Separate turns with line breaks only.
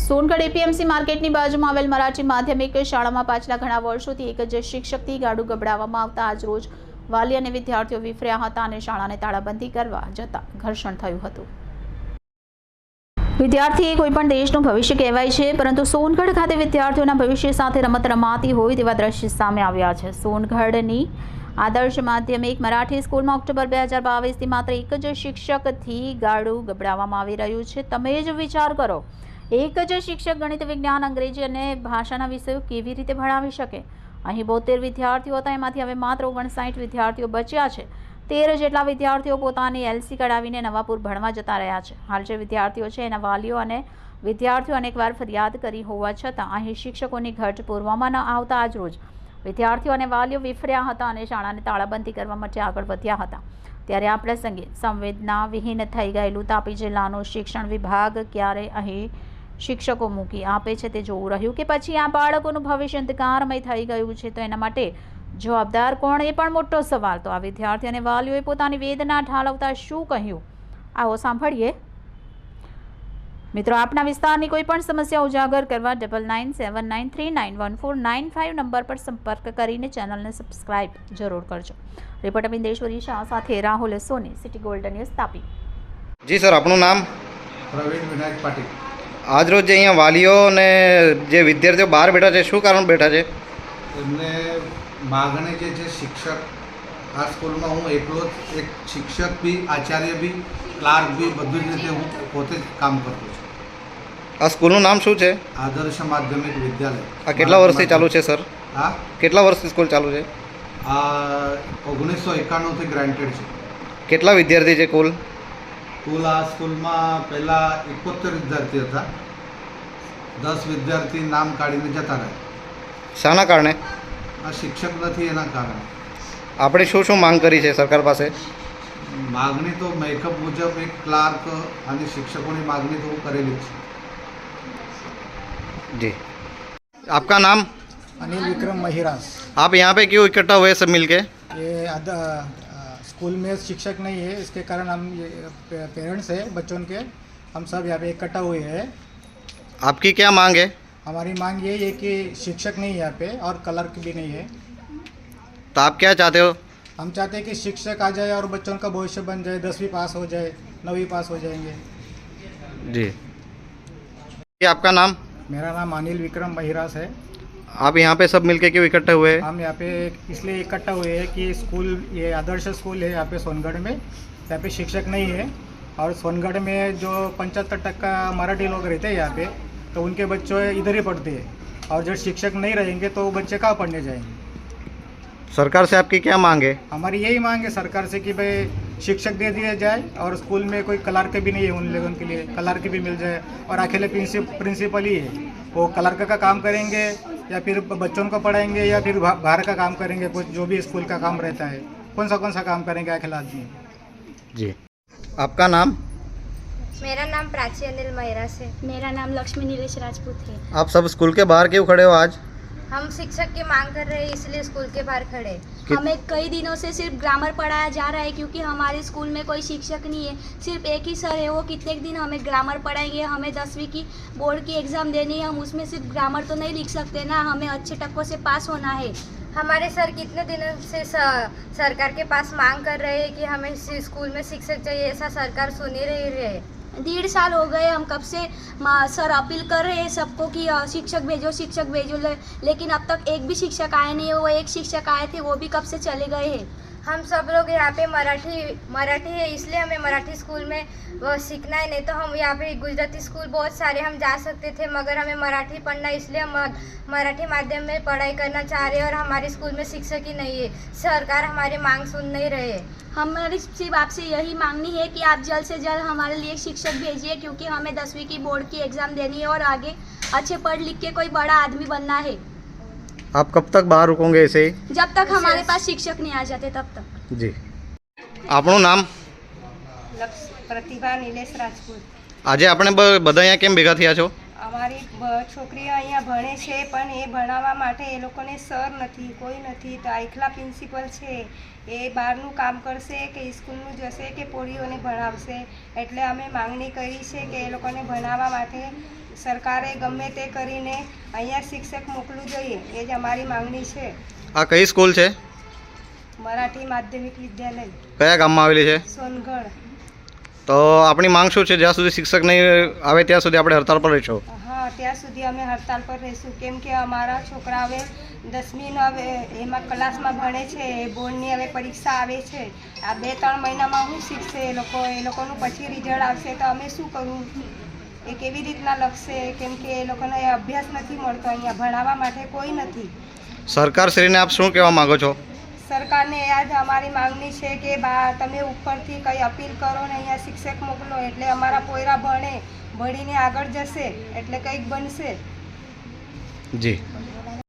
Songadh APMC માર્કેટની બાજુમાં આવેલ મરાઠી માધ્યમિક શાળામાં પાછલા ઘણા વર્ષોથી એક જ શિક્ષકથી ગાડું ગબડાવવામાં આવતા આજરોજ વાલી અને વિદ્યાર્થીઓ વિફર્યા હતા અને શાળાને તાળાબંધી કરવા જતાં ઘર્ષણ થયું હતું. વિદ્યાર્થી એ કોઈ પણ દેશનું ભવિષ્ય કહેવાય છે, પરંતુ સોનગઢ ખાતે વિદ્યાર્થીઓના ભવિષ્ય સાથે રમત રમાતી હોય તેવા દ્રશ્ય સામે આવ્યા છે. સોનગઢની આદર્શ માધ્યમિક મરાઠી સ્કૂલમાં ઓક્ટોબર બે હજાર બાવીસથી માત્ર એક જ શિક્ષકથી ગાડું ગબડાવવામાં આવી રહ્યું છે. તમે જ વિચાર કરો એક જ શિક્ષક ગણિત, વિજ્ઞાન, અંગ્રેજી અને ભાષાના વિષયો કેવી રીતે ભણાવી શકે? અહીં બોતેર વિદ્યાર્થીઓ હતા, એમાંથી હવે માત્ર ઓગણસાઠ વિદ્યાર્થીઓ બચ્યા છે. તેર જેટલા વિદ્યાર્થીઓ પોતાની એલસી કઢાવીને નવાપુર ભણવા જતા રહ્યા છે. હાલ જે વિદ્યાર્થીઓ છે, એના વાલીઓ અને વિદ્યાર્થીઓ અનેકવાર ફરિયાદ કરી હોવા છતાં અહીં શિક્ષકોની ઘટ પૂરવામાં ન આવતા આજ રોજ. વિદ્યાર્થીઓ અને વાલીઓ વિફર્યા હતા અને શાળાને તાળાબંધી કરવા માટે આગળ વધ્યા હતા. ત્યારે આ પ્રસંગે સંવેદના વિહીન થઈ ગયેલું તાપી જિલ્લાનું શિક્ષણ વિભાગ ક્યારે અહીં શિક્ષકો મૂકી આપે છે તે જોવું રહ્યું કે પછી આ બાળકોનું ભવિષ્ય અંધકારમય થઈ ગયું છે તો એના માટે જવાબદાર કોણ એ પણ મોટો સવાલ. તો આ વિદ્યાર્થી અને વાલીઓએ પોતાની વેદના ઠાલવતા શું કહ્યું? આવો સાંભળીએ. મિત્રો આપના વિસ્તારની કોઈ પણ સમસ્યા ઉજાગર કરવા double nine seven nine three nine one four nine five number પર સંપર્ક કરીને ચેનલને સબસ્ક્રાઇબ જરૂર કરજો. રિપોર્ટ અમિંદેશ્વરી શાહ સાથે Rahul Soni city golden news Tapi.
Ji sir આપનું નામ?
પ્રવીણ વિનાયક પાટીલ.
આજરોજ જે અહીંયા વાલીઓ અને જે વિદ્યાર્થીઓ બહાર બેઠા છે શું કારણ બેઠા છે?
એમને માગણી જે છે શિક્ષક આ સ્કૂલમાં હું એકલો જ એક શિક્ષક બી આચાર્ય બી ક્લાર્ક બી બધી જ રીતે હું પોતે જ કામ કરતો છું.
આ સ્કૂલનું નામ શું છે?
આદર્શ માધ્યમિક વિદ્યાલય.
આ કેટલા વર્ષથી ચાલુ છે સર?
હા?
કેટલા વર્ષથી સ્કૂલ ચાલુ છે?
આ ઓગણીસો એકાણુંથી ગ્રાન્ટેડ છે.
કેટલા વિદ્યાર્થી છે કુલ?
કુલ આ સ્કૂલમાં પહેલાં એકોતેર વિદ્યાર્થી હતા દસ વિદ્યાર્થી નામ કાઢીને જતા રહ્યા
શાના કારણે
આ શિક્ષક નથી એના કારણે
આપણે શું શું માંગ કરી છે સરકાર પાસે
માગણી તો મેકઅપ મુજબ એક ક્લાર્ક અને શિક્ષકોની માગણી તો હું કરેલી જ છે
जी आपका नाम
अनिल विक्रम महिरास
आप यहाँ पे क्यों इकट्ठा हुए सब मिलके
ये अद, अ, स्कूल में शिक्षक नहीं है इसके कारण हम पेरेंट्स है बच्चों के हम सब यहाँ पे इकट्ठा हुए हैं।
आपकी क्या मांग है?
हमारी मांग ये है कि शिक्षक नहीं है यहाँ पे और क्लर्क भी नहीं है।
तो आप क्या चाहते हो?
हम चाहते हैं कि शिक्षक आ जाए और बच्चों का भविष्य बन जाए दसवीं पास हो जाए नौवीं पास हो जाएँगे।
जी। आपका नाम?
मेरा नाम अनिल विक्रम महिरास है।
आप यहाँ पे सब मिलके क्यों इकट्ठे हुए? हैं
हम यहाँ पे इसलिए इकट्ठा हुए हैं कि स्कूल ये आदर्श स्कूल है यहाँ पे सोनगढ़ में। यहाँ पे शिक्षक नहीं है। और सोनगढ़ में जो पचहत्तर टक्का मराठी लोग रहते हैं यहाँ पे तो उनके बच्चे इधर ही पढ़ते हैं। और जब शिक्षक नहीं रहेंगे तो वो बच्चे कहाँ पढ़ने जाएँगे?
सरकार से आपकी क्या मांग है?
हमारी यही मांग है सरकार से कि भाई शिक्षक दे दिया जाए और स्कूल में कोई क्लर्क भी नहीं है उन लोगों के लिए। क्लर्क भी मिल जाए। और अकेले प्रिंसिपल ही है। वो क्लर्क का काम करेंगे या फिर बच्चों को पढ़ाएँगे या फिर बाहर का काम करेंगे कुछ जो भी स्कूल का काम रहता है कौन सा कौन सा काम करेंगे अखिल आदमी
जी। आपका नाम?
मेरा नाम प्राची अनिल मेहरा से।
मेरा नाम लक्ष्मी नीलेश राजपूत है।
आप सब स्कूल के बाहर क्यों खड़े हो आज?
हम शिक्षक की मांग कर रहे हैं इसलिए स्कूल के बाहर खड़े
हमें कई दिनों से सिर्फ़ ग्रामर पढ़ाया जा रहा है क्योंकि हमारे स्कूल में कोई शिक्षक नहीं है। सिर्फ़ एक ही सर है वो कितने दिन हमें ग्रामर पढ़ाएँगे हमें दसवीं की बोर्ड की एग्ज़ाम देनी है हम उसमें सिर्फ़ ग्रामर तो नहीं लिख सकते ना हमें अच्छे टक्कों से पास होना है।
हमारे सर कितने दिनों से सरकार के पास मांग कर रहे हैं कि हमें स्कूल में शिक्षक चाहिए ऐसा सरकार सुन ही रही है।
डेढ़ साल हो गए हम कब से मा- सर अपील कर रहे हैं सबको कि अ, शिक्षक भेजो शिक्षक भेजो ले, लेकिन अब तक एक भी शिक्षक आए नहीं है वो एक शिक्षक आए थे वो भी कब से चले गए हैं
हम सब लोग यहाँ पे मराठी मराठी है, इसलिए हमें मराठी स्कूल में वो सीखना है, नहीं तो हम यहाँ पे गुजराती स्कूल बहुत सारे हम जा सकते थे, मगर हमें मराठी पढ़ना इसलिए हम मराठी माध्यम में पढ़ाई करना चाह रहे हैं और हमारे स्कूल में शिक्षक ही नहीं है। सरकार हमारी मांग सुन नहीं रहे
हमारी सिर्फ़ आपसे यही मांगनी है कि आप जल्द से जल्द हमारे लिए शिक्षक भेजिए, क्योंकि हमें दसवीं की बोर्ड की एग्ज़ाम देनी है और आगे अच्छे पढ़ लिख के कोई बड़ा आदमी बनना है।
आप कब तक बाहर रुकोगे ऐसे ही
जब तक हमारे पास शिक्षक नहीं आ जाते तब तक
જી આપણું નામ
પ્રતિભા નિલેશ રાજપૂત
આજે આપણે બ- બધા અહીંયા કેમ ભેગા થયા છો
અમારી છોકરીઓ અહીંયા ભણે છે પણ એ ભણાવવા માટે એ લોકોને સર નથી કોઈ નથી તો આખલા એકલા પ્રિન્સિપલ છે. એ બહારનું કામ કરશે કે સ્કૂલનું જશે કે પોળીઓને ભણાવશે. એટલે અમે માંગણી કરી છે કે એ લોકોને ભણાવવા માટે સરકારે ગમે તે કરીને અહીંયા શિક્ષક મોકલવું જોઈએ. એ જ અમારી માંગણી છે.
આ કઈ સ્કૂલ છે?
મરાઠી માધ્યમિક વિદ્યાલય.
કયા ગામમાં આવેલી છે?
સોનગઢ.
તો આપણી માંગ શું છે? જ્યાં સુધી શિક્ષક નહીં આવે ત્યાં સુધી આપણે હડતાળ પર રહીશું.
ત્યાં સુધી અમે હડતાલ પર રહીશું. કેમ કે અમારા છોકરા હવે દસમીનો હવે એમાં ક્લાસમાં ભણે છે એ બોર્ડની હવે પરીક્ષા આવે છે. આ બે ત્રણ મહિનામાં શું શીખશે એ લોકો એ લોકોનું પછી રિઝલ્ટ આવશે. તો અમે શું કરવું એ કેવી રીતના લખશે? કેમ કે એ લોકોને અભ્યાસ નથી મળતો અહીંયા ભણાવવા માટે કોઈ નથી.
સરકારશ્રીને આપ શું કહેવા માગો છો?
સરકારને આ જ અમારી માંગણી છે કે બા તમે ઉપરથી કંઈ અપીલ કરો ને અહીંયા શિક્ષક મોકલો એટલે અમારા પોયરા ભણે. ભણીને આગળ જશે એટલે કંઈક બનશે.
જી.